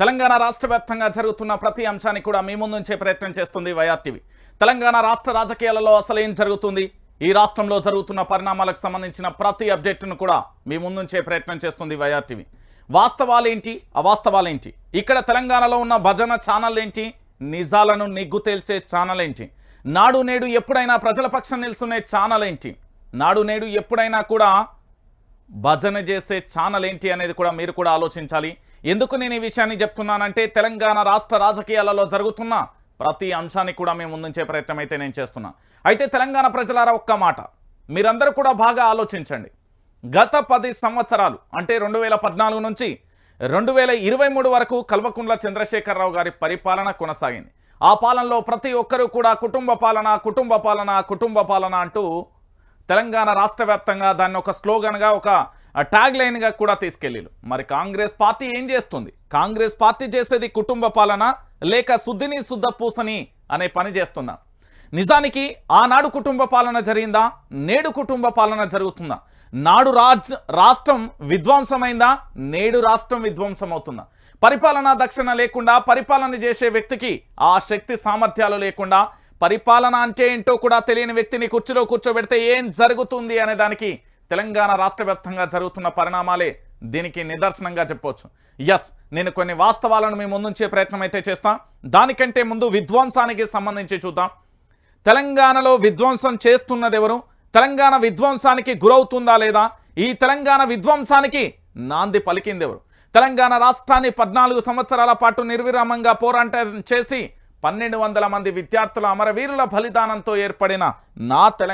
తెలంగాణ రాష్ట్ర వ్యాప్తంగా జరుగుతున్న ప్రతి అంశాన్ని కూడా మీ ముందుంచే ప్రయత్నం చేస్తుంది వైఆర్టీవీ. తెలంగాణ రాష్ట్ర రాజకీయాలలో అసలు ఏం జరుగుతుంది? ఈ రాష్ట్రంలో జరుగుతున్న పరిణామాలకు సంబంధించిన ప్రతి అప్డేట్ను కూడా మీ ముందుంచే ప్రయత్నం చేస్తుంది వైఆర్టీవీ. వాస్తవాలేంటి? అవాస్తవాలేంటి? ఇక్కడ తెలంగాణలో ఉన్న భజన ఛానల్ ఏంటి నిజాలను నిగ్గు తేల్చే ఛానల్ ఏంటి నాడు నేడు ఎప్పుడైనా ప్రజల పక్షం నిల్చునే ఛానల్ ఏంటి నాడు నేడు ఎప్పుడైనా కూడా భజన చేసే ఛానల్ ఏంటి అనేది కూడా మీరు కూడా ఆలోచించాలి. ఎందుకు నేను ఈ విషయాన్ని చెప్తున్నానంటే తెలంగాణ రాష్ట్ర రాజకీయాలలో జరుగుతున్న ప్రతి అంశాన్ని కూడా మేము ముందుంచే ప్రయత్నం అయితే నేను చేస్తున్నా. అయితే తెలంగాణ ప్రజలారా ఒక్క మాట. మీరందరూ కూడా బాగా ఆలోచించండి. గత పది సంవత్సరాలు అంటే రెండు వేల పద్నాలుగు నుంచి రెండు వేల ఇరవై మూడు వరకు కల్వకుంట్ల చంద్రశేఖరరావు గారి పరిపాలన కొనసాగింది. ఆ పాలనలో ప్రతి ఒక్కరూ కూడా కుటుంబ పాలన కుటుంబ పాలన కుటుంబ పాలన అంటూ తెలంగాణ రాష్ట్ర వ్యాప్తంగా దాన్ని ఒక స్లోగన్గా ఒక ట్యాగ్ లైన్గా కూడా తీసుకెళ్ళారు మరి కాంగ్రెస్ పార్టీ ఏం చేస్తుంది? కాంగ్రెస్ పార్టీ చేసేది కుటుంబ పాలన లేక శుద్ధిని శుద్ధ పూసని అనే పని చేస్తుందా? నిజానికి ఆనాడు కుటుంబ పాలన జరిగిందా? నేడు కుటుంబ పాలన జరుగుతుందా? నాడు రాజ్ రాష్ట్రం విధ్వంసమైందా? నేడు రాష్ట్రం విధ్వంసం అవుతుందా పరిపాలనా దక్షిణ లేకుండా పరిపాలన చేసే వ్యక్తికి ఆ శక్తి సామర్థ్యాలు లేకుండా పరిపాలన అంటే ఏంటో కూడా తెలియని వ్యక్తిని కుర్చీలో కూర్చోబెడితే ఏం జరుగుతుంది అనే దానికి తెలంగాణ రాష్ట్ర జరుగుతున్న పరిణామాలే దీనికి నిదర్శనంగా చెప్పవచ్చు. ఎస్ నేను కొన్ని వాస్తవాలను మీ ముందుంచే ప్రయత్నం అయితే చేస్తాం. దానికంటే ముందు విధ్వంసానికి సంబంధించి చూద్దాం. తెలంగాణలో విధ్వంసం చేస్తున్నది ఎవరు? తెలంగాణ విధ్వంసానికి గురవుతుందా లేదా? ఈ తెలంగాణ విధ్వంసానికి నాంది పలికింది ఎవరు? తెలంగాణ రాష్ట్రాన్ని పద్నాలుగు సంవత్సరాల పాటు నిర్విరామంగా పోరాటం చేసి పన్నెండు వందల మంది విద్యార్థుల అమరవీరుల బలిదానంతో ఏర్పడిన నా తెలంగాణ